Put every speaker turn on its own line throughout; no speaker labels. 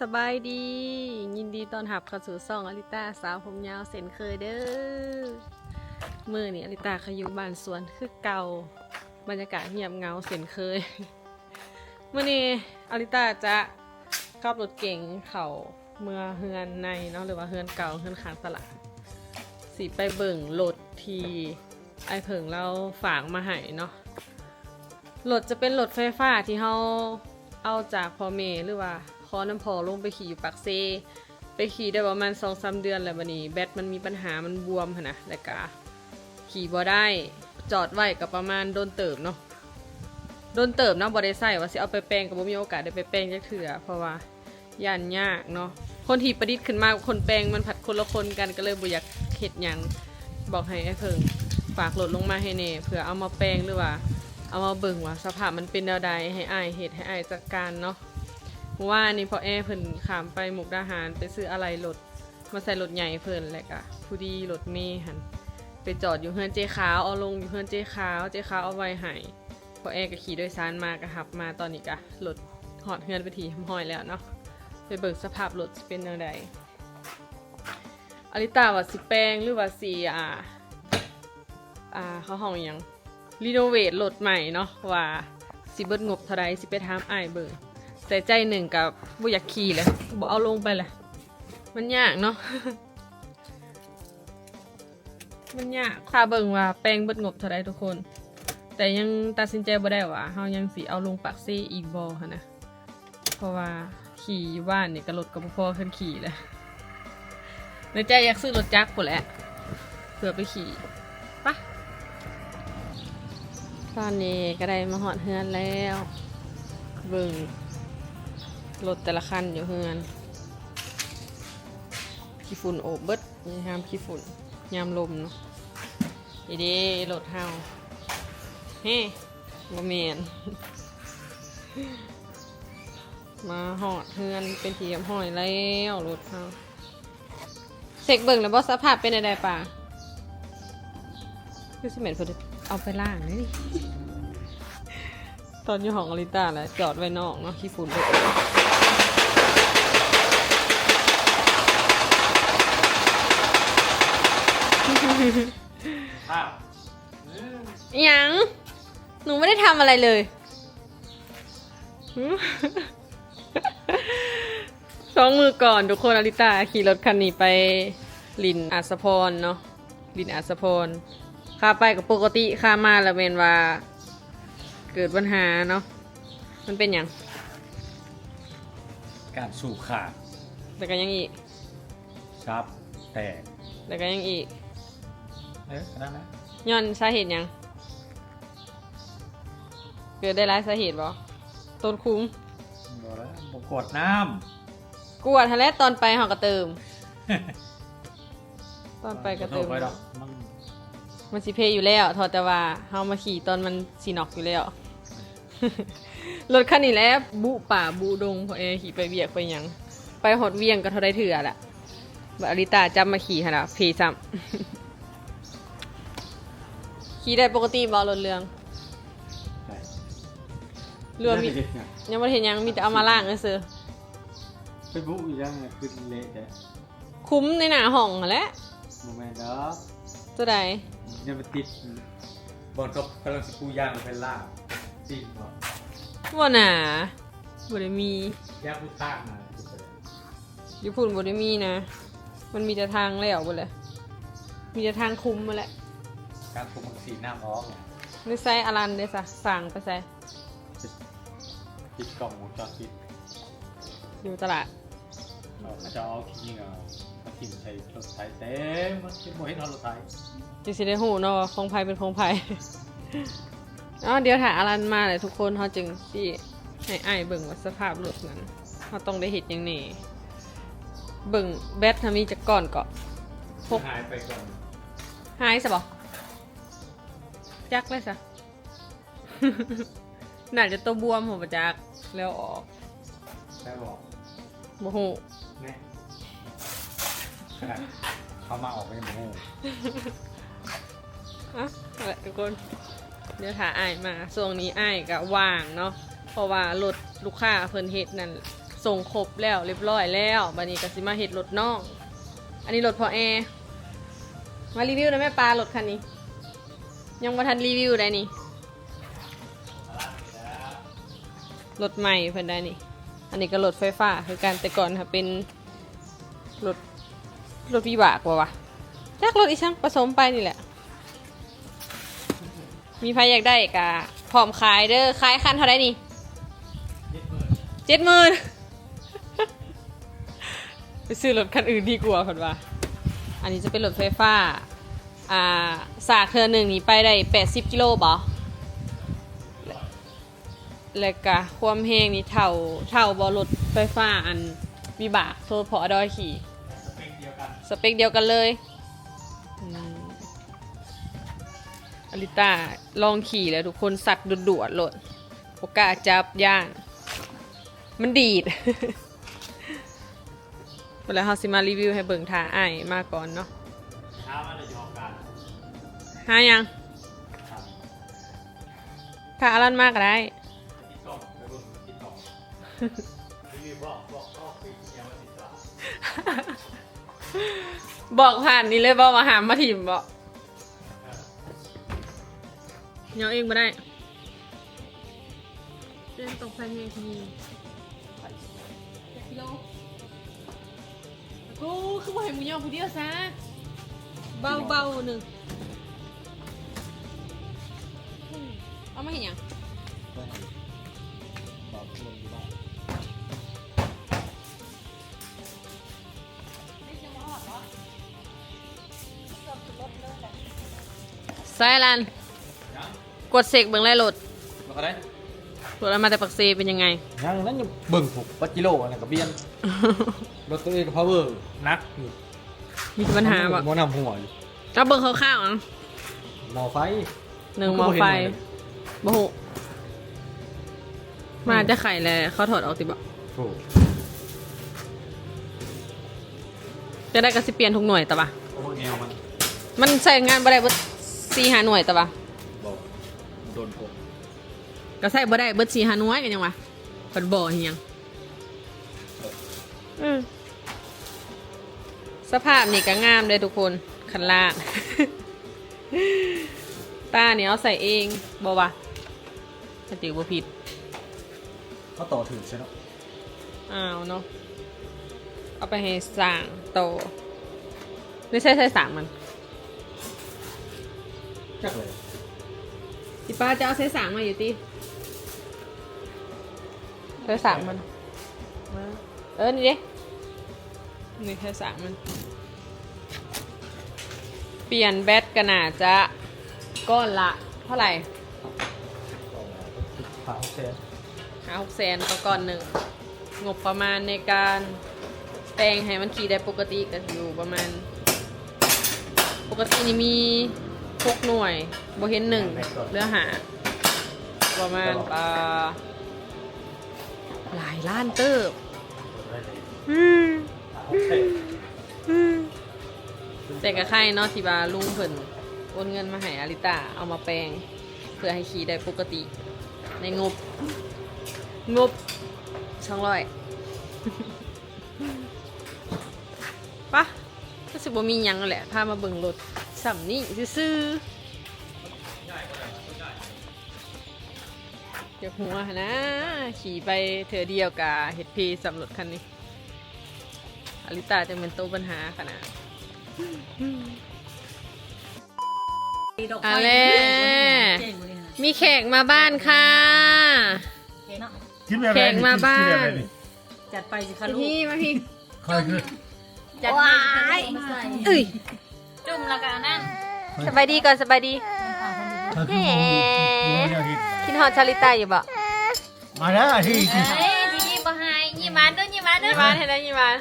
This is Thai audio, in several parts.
สบายดี ยินดีตอนรับเข้าสู่ซ่องอลิตาสาวผมยาวเส้นเคยเด้อมือนี่อลิตาเขาอยู่บ้านสวนคือเก่าบรรยากาศเงียบเงาเส้นเคยมื่อนี้อลิตาจะขับรถเก่งเขาเมื่อเฮือนในเนาะหรือว่าเฮือนเก่าเฮือนขางตลาดสีไปเบิ่งรถทีไอเผิงเราฝากมาให้เนาะรถจะเป็นรถไฟฟ้าที่เขาเอาจากพอเมหรือว่า อน้ำพอลงไปขี่อยู่ปักเซ ไปขี่ได้ประมาณสองสาเดือนแล้ววันนี้ แบตมันมีปัญหามันบวมนะแล้วก็ขี่บ่ได้จอดไว้กับประมาณโดนเติบเนาะโดนเติบเนาะบ่ได้ใส่ว่าสิเอาไปแปลงกับบ่มีโอกาสได้ไปแปลงจักเถื่อเพราะว่าย่านยากเนาะคนที่ประดิษฐ์ขึ้นมาคนแปลงมันผัดคนละคนกันก็เลยบ่อยากเฮ็ดหยังบอกให้ไอ้เพิงฝากรถลดลงมาให้เน่เผื่อเอามาแปลงหรือว่า เอามาเบิ่งว่าสภาพมันเป็นแนวใดให้อายเหตุให้อายจัดการเนาะ เพราะว่านี่พอแอร์เพิ่นขามไปหมุกดาหารไปซื้ออะไรรถมาใส่รถใหญ่เพิ่นแหละกะผู้ดีรถเมย์หันไปจอดอยู่เฮือนเจขาวเอาลงอยู่เฮือนเจขาวเจขาวเอาไว้ให้พอแอร์ก็ขี่โดยสารมากระหับมาตอนนี้กะรถหอดเฮือนไปทีห้อยแล้วเนาะไปเบิ่งสภาพรถเป็นแนวใดอลิตาว่าสิแปลงหรือว่าสิอ่าอ่าเขาห้องอยังรีโนเวทรถใหม่เนาะว่าสิเบิดงบเท่าไรสิไปถามอ้ายเบิ่ง แต่ใจหนึ่งกับบ่อยากขี่เลยบ่เอาลงไปเลยมันยากเนาะมันยากค่าเบิ่งว่าแปลงเบิดงบเท่าไรทุกคน แต่ยังตัดสินใจบ่ได้ว่าเฮายังสิเอาลงปักซี่อีกบ่หั่นนะเพราะว่าขี่อยู่บ้านนี่ก็รถก็บ่อขึ้นขี่เลยในใจอยากซื้อรถจักรพุ่นแหละเพื่อไปขี่ปะตอนนี้ก็ได้มาหอดเฮือนแล้ว เบิ่ง รถแต่ละคันอยู่เฮือนขี้ฝุ่นโอบเบิดนี่ห้ามขี้ฝุ่นยามลมเนาะดีดีรถเฮาเฮ้บ่แมนมาหอดเฮือนเป็นทีมห้อยแล้วรถเฮาเช็คเบิ่งแล้วบ่สภาพเป็นไดป่ะคือสิเหม็นเพิ่นเอาไปล่างเลยนี่ตอนอยู่ห้องอลิต้าแหละจอดไว้นอกเนาะขี้ฝุ่นเลย
อ้าว
อิหยัง หนูไม่ได้ทำอะไรเลยหึสองมือก่อนทุกคนอลิต้าขี่รถคันนี้ไปลินอาสพรเนาะลินอาสพรค่าไปกับปกติค่ามาแล้วเมนว่า เกิดปัญหาเนาะมันเป็นอย่าง
การสูบขาด
แต่ก็ยังอีก
ซับ แตก
แต่ก็ยังอีก
เอ๊ะนั่นนะ
ย้อนสาเหตุหยัง เกิดได้หลายสาเหตุบ่ต้นคุ้ม
บอกแล้วบอกกดน้
กวดทันแรกตอนไปหอกระเติมำตอนไปกระเติม
ไปดอกมัน
มันสิเพอยู่แล้วทอแต่ว่าเฮามาขี่ตอนมันสีนอกอยู่แล้ว รถคันนี้แหล้วบุป่าบุดงพอเอขี่ไปเวียกไปหยัง ไปหดเวียงก็เท่าได้เถื่อแหละบัดอริตาจำมาขี่ขนาดเพซ้ำ ขี่ได้ปกติบ่รถเรือง
ไป
เรือมียังไม่เห็นหยังมีแต่เอามาล่างเฉย
ไปบุอีกแล้วไงคือเละแก
ๆคุ้มในหน้าห้องนั่นแหละ
โมเมนต์เนาะ
ตัวใด
เนี่ยมันติดบอลก็กำลังสกูย่างเป็นลาบติดเนาะ
ว่าหนาบ่ได้มี
ย่างพุต้างนะ
ญี่ปุ่นบ่ได้มีนะ มันมีแต่ทางแล้วบ่เลยมีแต่ทางคุ้มมาแหละ
การคุมสีหน้าร้องเนี่ย
ไม่ใส่อลันเด้ซะสั่งไปใส่
ติดกล่องวงจรปิด
อยู่ตลาด
เราจะเอาขี้เงามาทิ้งใส่รถไถเต็มมันเป็นโมเห็นเอารถไถ
จิสิได้หูเนาะว่าของไผเป็นของไผอ๋อเดี๋ยวถ่ายอลันมาเลยทุกคนเขาจึงที่ให้อ้ายเบิ่งว่าสภาพรถนั้นเขาต้องได้เห็ดหยังแหนี่เบิ่งแบตทามีจักก่อนเกาะพก
หายไปก่อน
หายซะบ่ จักเลยซะน่าจะตัวบวมหัวประจักแล้วออก
ได้บอก
บ่ฮู้
แน่ขนาดเขามาออกไปหมู
อะนั่นแหละทุกคน เดี๋ยวถ่าอ้ายมาช่วงนี้อ้ายก็ว่างเนาะ เพราะว่ารถลูกค้าเพิ่นเฮ็ดนั่นส่งครบแล้วเรียบร้อยแล้วบัดนี้ก็สิมาเฮ็ดรถน้อง อันนี้รถพอแอร์มารีวิวหนะแม่ปลารถคันนี้ ยังบ่ทันรีวิวได้นี่รถใหม่เพิ่นได้นี่ อันนี้ก็รถไฟฟ้าคือการแต่ก่อนค่ะเป็นรถรถวิบากว่าวะจักรถอีช่างผสมไปนี่แหละ มีใครอยากได้กะพร้อมขายเด้อขายคันเท่าไรนี่เจ็ดหมื่นไปซื้อรถคันอื่นดีกว่าคนว่า อันนี้จะเป็นรถไฟฟ้า อ่าสากเทือหนึ่งนี่ไปได้แปดสิบกิโลบ่และแล้วก็ความแห้งนี่เท่าเท่าบอรถไฟฟ้าอันวิบากโซพอดอยขี่
สเปคเดียวกัน
สเปคเดียวกันเลยอืมอลิต้าลองขี่แล้วทุกคนสัตว์ดุดๆโหลดโอกล้าจับย่าง มันดีดเวลาเขาสิมารีวิวให้เบิ่งท่าอ้ายมาก่อนเนาะ หายัง
ครับ
ถ้าอลันมากก็ได้
ติดกล่องไปเบิ่งติดกล่องรีวิวบอกบอกบอกปีที่แล้วว่าติดกล่อง
บอกผ่านนี่เลยบอกมาหามมาถิ่มบอก
เออ
เนาะเองมาได้เล่นตกไฟเมทีกิโลกูคือว่าให้มึงย่อผู้เดียวซะเบาเบาๆหนึ่ง เอามาเห็นยัง
บอกชวนอยู่บ้าน
ไซรัน
ยัง
กดเสกเบิ่งไล่โหลด
บอกอะไร
โหลดเอามาแต่ปักเซเป็นยังไง
ยังนั่นยังเบิ่งผมปัจจิโร่อันนั้นกับเบียนรถตัวเองกับพาวเวอร์นักอยู่
มีปัญหาบ่
มอนำหัวอยู่
เราเบิ่งคร่าวๆอะ
หมอไฟ
หนึ่งหมอไฟ บ่หูมาจะไข่แล้วเขาถอดออกติบ่
โอ้
จะได้ก็สิเปลี่ยนทุกหน่วยแต่ว่า
โหแนวมัน
มันใส่งานบ่ได้เบิดสี่หาหน่วยแต่ว่า
บอกโดนผม
ก็ใส่บ่ได้เบิดสี่หาหน่วยกันยังวะเปิดบ่อเฮียงอืมสภาพนี่ก็งามเลยทุกคนคันลาดตาเนี่ยเอาใส่เองบ่วะสติบ่ผิด
เขาต่อถือใช่ไหม
อ้าวเนาะเอาไปให้สั่งโตไม่ใช่ใช่สั่งมัน
จักเลย
อีป้าจะเอาใส่สั่งมาอยู่ติใส่สั่งมันมาเออนี่เด้นี่ใส่สั่งมัน เปลี่ยนแบตกันน่าจะก้อนละเท่าไหร่
ผ่าแซน
หาหกแสนต่อก่อนหนึ่ง งบประมาณในการแต่งให้มันขี่ได้ปกติก็อยู่ประมาณ ปกตินี่มีหกหน่วยบ่เห็นหนึ่งเหลือหา ประมาณปลาหลายล้านเติบอืมอืมแต่กับใครเนาะที่บาลุงเพิ่นโอนเงินมาให้อาริตาเอามาแปลง เพื่อให้ขี่ได้ปกติ ในงบ งบสองร้อยปะก็สิบ่มีหยังนั่นแหละพามาเบิ่งรถสัมนี่ซื่อๆเดี๋ยวหัวหั่นนะ ขี่ไปเธอเดียวกับเฮดพีสำรถคันนี้อลิตาจะเป็นโตวปัญหาขนาดเอาแล้ว มีแขกมาบ้านค่ะ
คิดแบบ
แขกมาบ้าน
จัดไปสิคะลูก
พี่มาพี่
คอยคือ
จัดไปเอ้ย
จุ่มแล้วกันนั่น
สบายดีก่อนสบายดี
คอยคือ
แหม
โอ้ยอาทิตย์
คิดฮอดชาลิตาอยู่บ่
มาแล้วอาทิตย์
เอ้ยที่นี่บ่ให้ยี่หวานเด้วยยี่หวานเด้
ยี่
อ
มานให้ได้ยี่มาน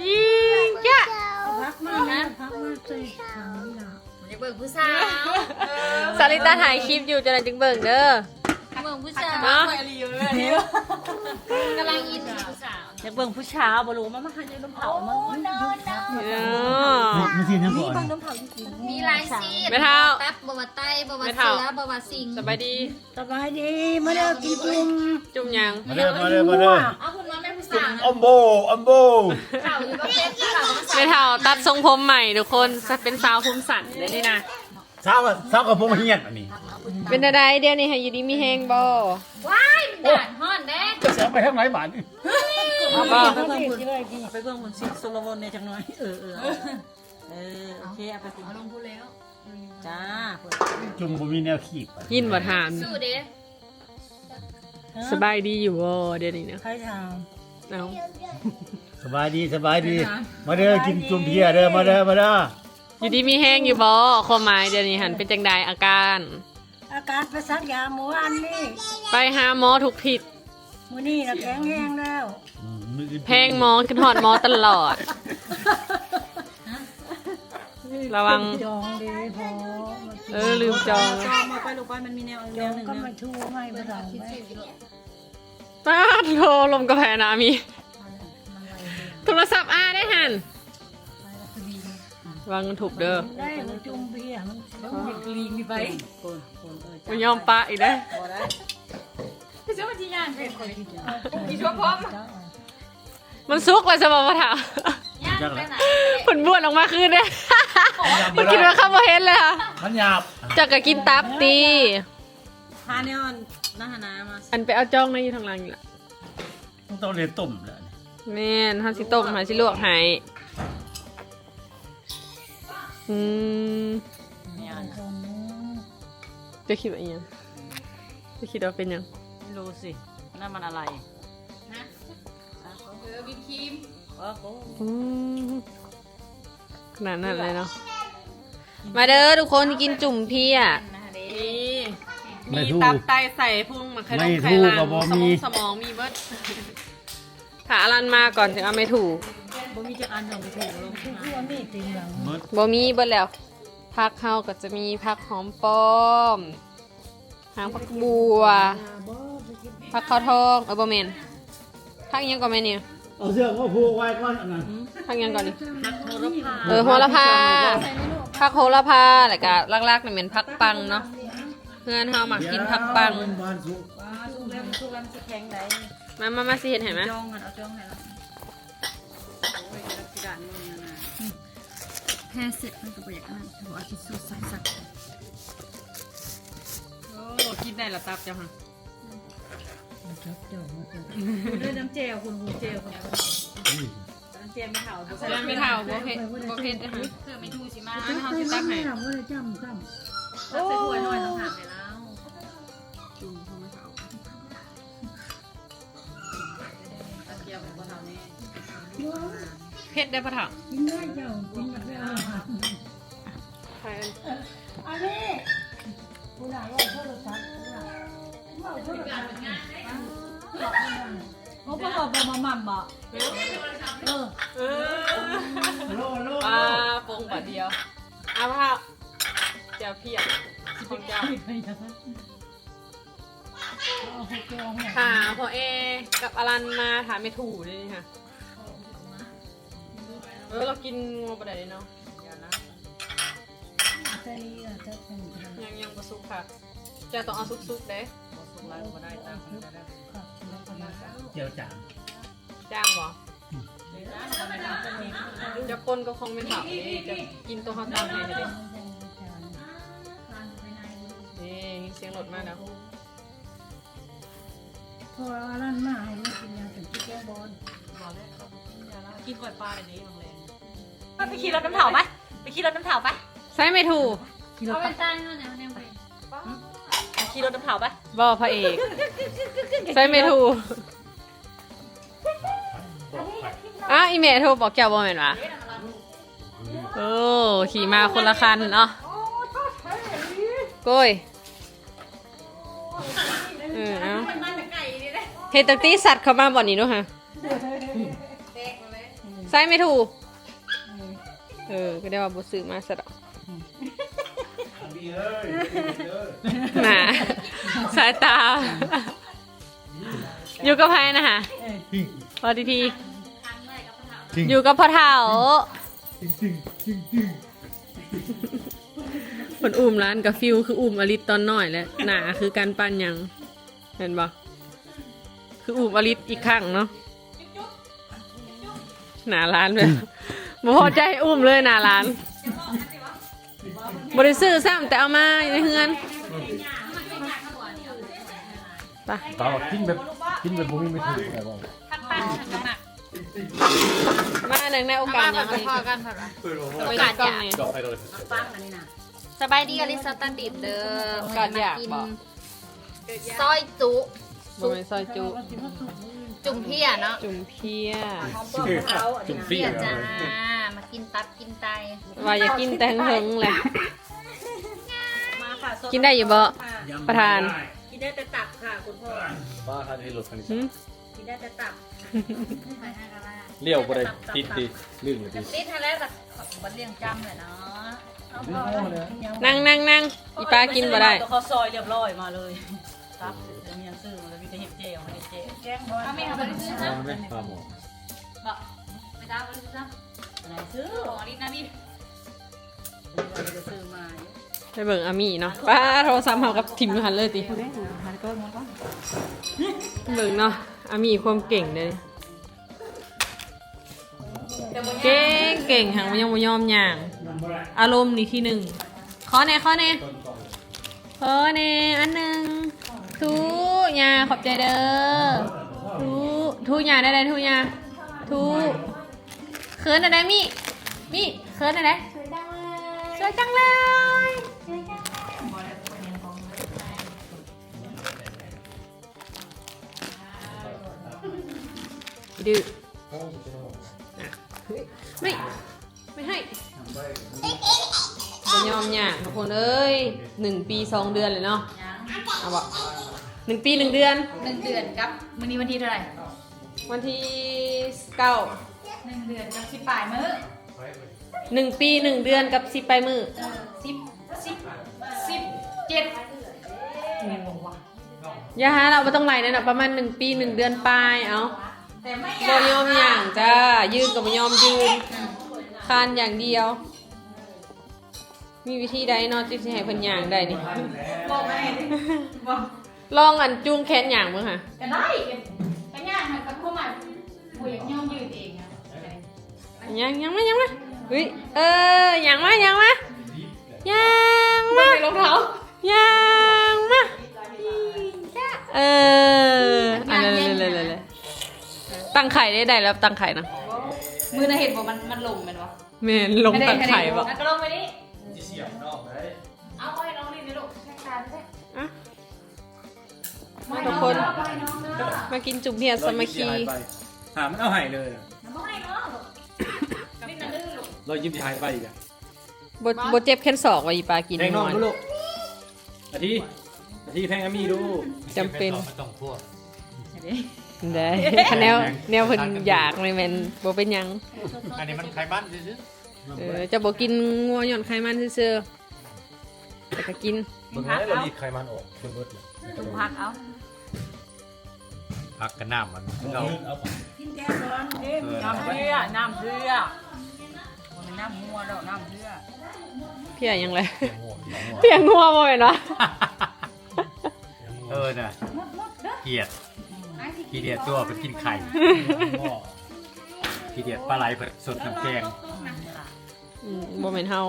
ยี่จ้ะ
นะอยาก เบิ่งผู้สาว
ชาลิตาถ่ายคลิปอยู่จนนั้นจึงเบิ่งเด้อ
เบิ่งผู้สาว
เนาะ
กำลังอินกับผู้สาว
อยากเบิ่งผู้ชายบ่รู้มันมาหันในน้ำเผามัน
เออ
ไม่สิยังก่อน
มีหลายซีด
ไม่เท่า
ตับบ่ว่าไตบ่ว่า
ไม่
เสื
เท่า
อบ่ว่าสิง
สบายดี
สบายดีมาเด้อกินจุ่ม
จุ่มยัง
มาเด้อมาเด้อมาเด้อ
เอาคุณมาแม่ผู้ สาวนะ
อัมโบอัมโบ
เข่าอยู่ประเภทที่เข่าก็
ไม่เท่าตัดทรงผมใหม่ทุกคนเป็นสาวผมสั้นเลยนี่นะ
สาวกับสาวกับพงเฮียนอันนี้
เป็นอะไรเดี๋ยวนี้ให้อยู่ดีมีแฮงบ่
ว้ายมันด่านฮ้อนเด้
จะเสียไปทางไหนบ้านนี่
เอาบ่
ไปเบิ่งคุณไปเบิ่งคุณสิโซโลมอนเนี่ยจังหน่อยเออเออเออโอเคเอาไปสิ
ลงพูแล้ว
จ้า
จุ่มบ่มีแนวขีบอะ
ยินบ่ถาม
สู้เด้
สบายดีอยู่บ่เดี๋ยวนี้นะ
ใครถาม
เอา
สบายดีสบายดี มาเด้อกินจุ่มเพียเด้อมาเด้อมาเด้อ
อยู่ดีมีแฮงอยู่บ่ความหมายเดี๋ยวนี้หันเป็นจังใดอาการ
อาการประสักยาหมูอันนี้
ไปหาหมอทุกทิศ
มือนี่นะแข็งแห้งแล้ว
อืมมื้ออื่น
แพงหมอขึ้นหอดหมอตลอด ระวัง
จองดีพอ
เออลืมจอง
จองมาไปลูกไปมันมีแนว
จ
แน
อ
ว
ง
หนึ่ง
ก็
แนว
มาชูให้พระเราไว้
ป้าดโทรลมกาแฟนะมีโทรศัพท์อาได้หันวางมันถูกเด้อ
ได้มาจุ่มเบียร์มัน
ลิงมีไปคนคนเออ
มันยอมปะอีกได้อ
บ่ได้
พี่ช่วยมาที่ย่านเป็นคน
มีชั่วพร้อม
มันซุกเลยสมองมาถาม
ย่านไปไหน
ผลบวชออกมาคืนเด้อมันกินมาข้าวโพเห็นเลยค่ะ
มันหยาบ
จากกะกินตับตี
หาแนวน้าหานามา
อันไปเอาจ้องในอยู่ทางหล่างอยู่ละ
มันต้องเรียนต้มแล้วนี่
แม่นฮันสิต้มหาสิลวกให้อืม
เนี่ย
จะคิดว่าอีหยังจะคิดว่าเป็นหยัง
ไม่รู้สินั่นมันอะไร
ฮะเออวิปครีม
โอ้โห
อืมขนาดนั้นเลยเนาะมาเด้อทุกคนกินจุ่มพี่อะ
นะเด้
มี
ไม่
มี
ถูก
ตับไตใส่พุงมาไข่
ไม่
นมไข่
ถูก
ลา
ก็
ง
บ่
ส
มี
มองสมองมีเบิดถ้าอลันมาก่อนถึงเอาไม่ถูก
บ่มีจักอันดอกไปถูกลง
ตัวมีติงหลัง
มืด
บ่มีเบิดแล้วผักเฮาก็จะมีผักหอมป้อมหางผักบัวผักข้าวทองเออบ่แม่นผักอิหยังก่อนแม่เนี่ย
เอาเสื้อมาผูกไว้ก่อนอันนั้น
ผักอิหยังก่อนนี่
นักโทรพา
เออโหระพาผักโหระพาแล้วก็ลักๆนี่เป็นผักปังเนาะ เพื่อนเฮามักกินผักปัง
บ้านสุก
ว้าสุกแล้วสุกแล้วมันจะแข็งได้
มามามาสิเห็นเห็นไหม
จ้องกันเอาจ้องให้แล้วโอ้ยรักสิดานมึงนะ
แพ้เสร็จมันก็บ่อยากนั่นถือว่าคิดสู้สักสัก
โอ้กินได้ละตับจ้ะฮะ
ด้วยน้ำเจลคุณหูเจลคุณน้ำเจลไม่เห่า
แสดงไม่เท่าบ่เผ็ดบ่เผ็ดนะฮะ
เพื่อไม่ทูสิมา
อันเฮาสิตักให้
ไม่ได้จำซ้
ใส่ถ้วยหน่อยต้องถามไปแล้ว
จุ่มเขาไม่เท่า
ตะเกียบเป็นคนทำนี่ย
เผ็ดได้ปะเท่าำ
กินได้เจ้ากินแบบอาหาร
ใช่
อันนี้คุณอาว่าโทรศัพท์ว่าโทรศัพท์
เขาประกอบเป็นมัมมัมบ่
เออ
เออปลโลอ่าปงบาทเดียวเอาปะเท่าเจ้าเพียบสิเป็นเจ้าหาพอเอกับอลันมาถามไม่ถูกเลยนี่ค่ะเออเรากินงัวประเดี๋ยวเนาะ
แต่นี่อาจจะเป็น
ยังยังประสุกค่ะจะต้องเอาซุกๆเด้
สุกแล้วก็ได้ตามนี้ได้
ครับแล้วก็มา
เจียวจาง
จ้างบ่จะคนก็คงเป็นถามนี่จะกินตัวเขาตามให้เด้นี่ เสียงรถมาแล้ว
พออารันมาให้มันกินยาถึงที่แก้บอล
กินก่อยปลาเลยนี้บางเลนไปขี่รถน้ำเผาไหมไปขี่รถน้ำเผาไหม
ใช่ไม่ถูก
เอาไปตั้งนั่นแหละเนี่ยไป
ขี่รถน้ำเผาไหม
บ่พระเอกใช่ไม่ถูกอ้าวอีเมลโทรบอกเจ้าบ่แม่นวะโอ้ขี่มาคนละคันเนาะโก้ย เออเอาเฮดตักตี้สัตว์เข้ามาบ่อนนี้ด้วยฮะใส่ไม่ถูกเออ ก็ได้ว่าบุซื้อมาสะดอกหนาสายตา อยู่กับใครนะฮะพอทีทีอยู่กับพ่อเฒ่าคนอุ้มร้านกับฟิวคืออุ้มอลิตตอนน้อยแหล้วหนาคือการปั้นหยัง เห็นปะคืออุ้มอลิตอีกครั้งเนาะหน้าร้านเลยบ่พอใจอุ้มเลยหน้าร้านบริซื้อซ้ำแต่เอามาอยู่ในเฮือนไป
ต่อกินแบบกินแบบบ่มีไม่ถูกแต่ว่า
ขั้นตอนขั้นหนัก
มาหนึ่งในโอกาสอย่างนี้
พอกันค่ะ
โอกาสอย่างนี้
จบไปเลย
สบายดีอลิซาตันดิบเด้อ
ก่อนอยากบอก
ซอยจุ
บ่แม่นซอยจุ
จุ่มเพียเนาะ
จุ่มเพีย
จุ่มฟี่
เพียจ้า มากินตับกินไต
ว่าอย่ากินแต่เฮิงๆเลย
มาค่ะสด
กินได้อยู่บ่ประธาน
กินได้แต่ตับค่ะคุณพ่อ
บ้าท่านให้รถคันนี้
หึ
กินได้แต่ตับ
เลี้ยวบ่ได้ติดดิลื่นเลยดิ
นี่ทะเลกับบันเลียงจำเลยเนาะ
นั่งนั่งนั่งอีป้ากินบ่ได้
ตัวเขาซอยเรียบร้อยมาเลย ตับเดี๋ยวมียังซื้อมาเลยมีแต่เห็ดเจลเห็ดเจลแจ้งบอล
ถ้าไม่เอาไปซื้อ
เอา
นะ
ไหมปลาหมอ
บอกไม่ได้ไปซื้อนะ
ไหนซื้อ
ของอลิซนะนี่
จะซื้อมา
ไปเบิ่งอามี่เนาะป้าโทรศัพท์เฮากับทิมหันเลยติเบิ่งเนาะอามี่ความเก่งเลยเก่งเก่งหังมันยังบ่ยอมย่าง อารมณ์นี่ที่หนึ่งขอแน่ขอแน่ขอแน่อันหนึ่ง ทูยาขอบใจเด้อทูทูยาได้ได้ทูยาทูเขินอะไรมี่มี่เขินอะไรสวยจังเลยดื้ออะเฮ้ยไม่ไม่ให้ยอมหยางทุกคนเอ้ยหนึ่งปีสองเดือนเลยเนาะเอาบอก หนึ่งปีหนึ่งเดือน
หนึ่งเดือนครับมื้อนี้วันที่เท่าไหร่
วันที่เก้า
หนึ่งเดือนกับสิบปลายมื้อ
หนึ่งปีหนึ่งเดือนกับสิบไปมือ
สิบสิบสิบเจ็ด
อย่าหาเราไม่ต้องไล่นั่นนะประมาณหนึ่งปีหนึ่งเดือนปลายเอา
แต่ไม่
บ่ยอมหยางจ้ายืนกับบ่ยอมยืนคานอย่างเดียว มีวิธีใดเนอนที่จะให้เพิ่นหยางได้นี่
บอกไงบอก
ลองอันจูงแขนหยางมึงค่ะ
ก็ได้ก็ย่างมันก็เข้ามาบุยย่อมยืดเองอะ
ยังยังไม่ยังไม่เฮ้ยเออยังมายังมายังมารองเท้ายังมาเอออันเลยเลยเลยเลยตั้งไข่ได้ได้แล้วตั้งไข่นะ
มือน่ะเห็นบอกมันมันลงมันวะ
เมนลงตั้งไข่บ่
แล้วก็ลงไปนี่
ที่เสียบนอกเลย
เอาไปน้องนี่นี่ลูกแค่ตาด้วย
อะ
ไม่
ทุ
น้
ก
อง
คน
ไปน้องเด้อ
มากินจุ่มเพียรสามัคคี
หามันเอาไห้เลย
ไม่น้องนี่น่ะดื้อลูก
เรายิ้มหายไปอีกอะ
บดบดเจ็บแค่นศอกว่าอีปลากิน
แทงน้อง
ห
ดู
น่
ลู
อย
กอาทิอาทิแทงอามีดู
จำเป็น
ไม่ต้องพวก
ได้คะแนวแนวเพิ่นอยากเลยแม่นบ่เป็นหยัง
อันนี้มันไขมันซื่อ
เออจะบ่กินงัวหย่อนไขมันซื่อๆแต่ก็กิน
ๆมึงให้เราดีดไขมันออกเบิดเลย
พักเอา
พักกันน้ำมันเรา
กินแกงร้อนเอ็มน้ำเพื่อน้ำเพื่อมันเป็นน้ำมัวแล้วน้ำเพื่อ
เพียยังไงเพียงัวบ่แม่นวะ
เออน่ะเกลียดขี้เดียดตัวเป็นกินไข่ขี้เดียดปลาไหลเผ็ดสดน้ำแกง
อืมบ่แม่นเฮา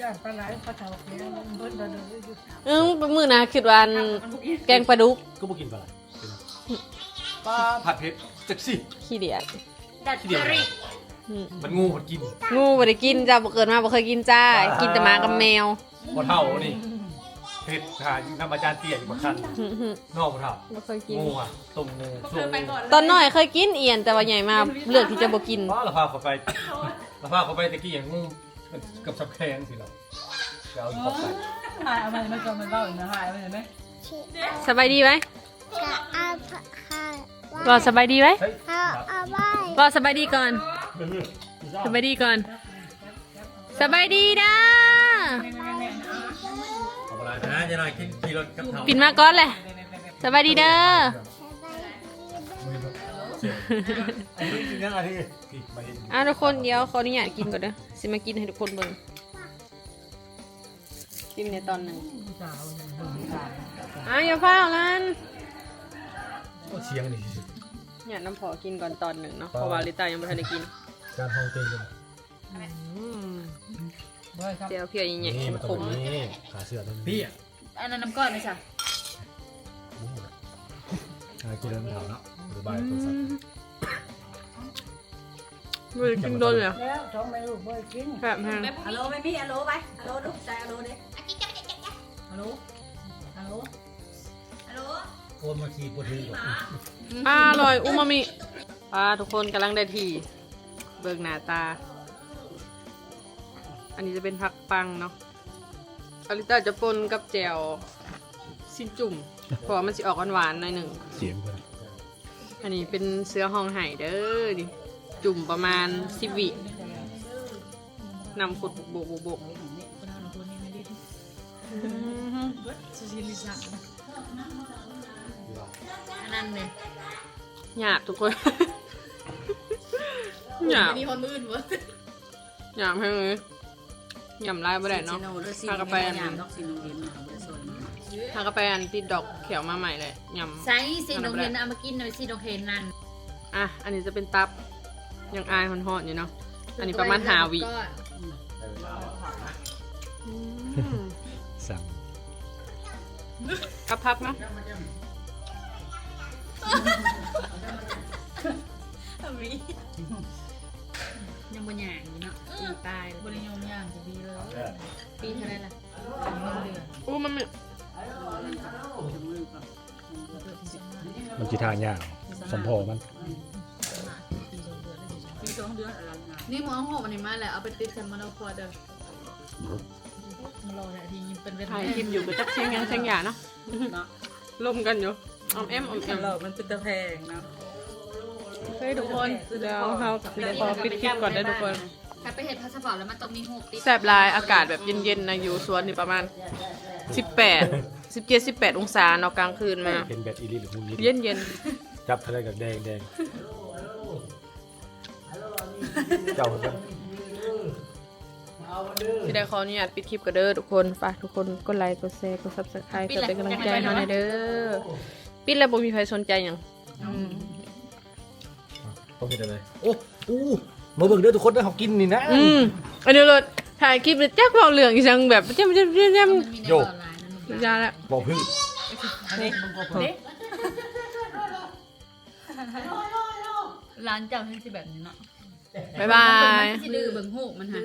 ย่างปลาไหลปลาเถาเนี้ยเบิดเดินอยู่
เอิ้งมื้อหนะคิดว่าอันแกงปลาดุก
ก็บ่กินปลาไหล ปลาผัดเผ็ดจักสิ
ขี้เดียด
ดัดจริต
อืม
มันงูมันกิน
งูบ่ได้กินจ้าบ่เกิดมาบ่เคยกินจ้า กินแต่หมากับแมว
บ่เท่านี่เผ็ดหาทำอาจารย์เตี้ยอยู่บ่คัน
หึหึ
นอกบ่เท่า
บ่เคยกิน
งูอะต้มงูต้มงู
ตอนน้อยเคยกินเอียนแต่ว่าใหญ่มาเลือกที่จะบ่กิน
ป้าเราพาเขาไปเราพาเขาไปตะกี้อย่างงูกับสับแขงสิเราจะเอาอยู่เข้าไป
หายเอามันมันก็มันเบ้าอีกนะหายมันเห็นไหม
สบายดีไหม
จะเอาค่ะ
รอสบายดีไหม
เฮ้ย
เอาเอาไว้
รอสบายดีก่อน สบายดีก่อน สบายดีด้า
เอาเวลานะจะหน่อยกินขี่รถกับเท่า
ปินมาก่อนเลยสบายดีเด้อ
อันนี้กินยังไงที่
ที่มาเห็น
อะทุกคนเดี๋ยวขออนุญาตกินก่อนเด้อสิมากินให้ทุกคนเบิ่งกินในตอนหนึ่งอะอย่าฟ้าวนั่น
ก็เชียงนี่
เนี่ยน้ำพอกินก่อนตอนหนึ่งเนาะเพราะว่าลิตายังไม่ทันได้กิน
การห้องเต็งกัน
บ่ครับ
เจียวเพียยังไง
นี่มัน
ข
ต้อง
ม
แบบนี้ขาเสือตรงนี้
พี่อะ
อันนั้นน้ำก้อนไหมจ๊ะ
หากินเริ่มเถาเนาะหรือบ่ายตัวสัตว์
ๆไม่ได้กินโดนเลยอะ
แล้วท้องไม่ลูกบ่กิน
แบบแห้ง
ฮัลโหลไม่มีฮัลโหลไปฮัลโหลลูกใจฮัลโหลดิฮัลโหลฮัลโหลฮัลโหล
โอนมาขี่ปวดทีก่อน
อร่อยอูมามิปลาทุกคนกำลังได้ทีเบิกหน้าตา อันนี้จะเป็นผักปังเนาะอลิตาจะปนกับแจวซินจุ่มเพราะว่ามันจะออกหวานๆหน่อยหนึ่ง
เสียงเพื่อน
อันนี้เป็นเสื้อห้องไห่เด้อดิจุ่มประมาณสิบวินำขุดบกบกบก
อัน นั้นเลย
หยาบทุกคน หยาบ
มีคนมืดวะ
หยาบให้เลยหยำลายบ่ได้เนาะพากาแฟ
ยามดอกสีนงเรียนมาเดี๋ยวสน
ทากาแฟอันติดดอกเขียวมาใหม่เลยย
ใส่สีนงเรียนเอามากินหน่อยสีนงเรียนนั่นำ
อะอันนี้จะเป็นตับยังอายหอนๆอยู่เนาะอันนี้ประมาณหาวิ
สั่ง
กับพักเนาะ
ยังบนอย่างนี้เนาะปีตายบริยมย่างจะดีเลยปีเท่าไรล่ะ
อู้มันมี
มันจีทานยากสมพอมัน
นี่หมอหอมอันนี้มาแล้วเอาไปติดกันมาแล้วพอเด้อมารอเนี่ยทีเป็นเวท
ถ่ายคลิปอยู่กับจักเชียงยังเชียงหยาเนาะลมกันอยู่ อมแอมอมแอม
เรามันเป็นตะแพงนะ
เฮ้ยทุกคนเดี๋ยวเราเดี๋ยวขอปิดคลิปก่อนได้ทุกคน
ถ้าไปเห็ดพาสปอร์ตแล้วมันต้องมีหูติด
แสบลายอากาศแบบเย็นๆนะอยู่สวนนี่ประมาณ 18 17 18 องศาเนาะกลางคืนมา
เป็นแบบอีลิหรือมุนลิ
เย็นเย็น
จับทะเลกับแดงแดงเจ้าเพื่อน
ๆที่ได้ขออนุญาตปิดคลิปกันเด้อทุกคนฝากทุกคนกดไลค์กดแชร์กด subscribe เพื่อเป็นกำลังใจให้เราหน่อยเด้อ ปิดแล้วบ่มีใครสนใจหยัง
ต้องกินอะไรโอ้อู้มาเบิ่งเด้อทุกคนเด้อเขากินนี่นะ
อืมอันนี้เลยถ่ายคลิปเลยแจ๊กเราเหลืองอีจังแบบเจ้มเจ้มเจ้มเจ้ม
มันมีในออนไลน์นั่น
ยาละ
บอกพึ่ง
ร้านเจ้าที่สิแบบนี้เนาะ
บ๊ายบาย
สิดื้อเบิ่งหูมันฮะ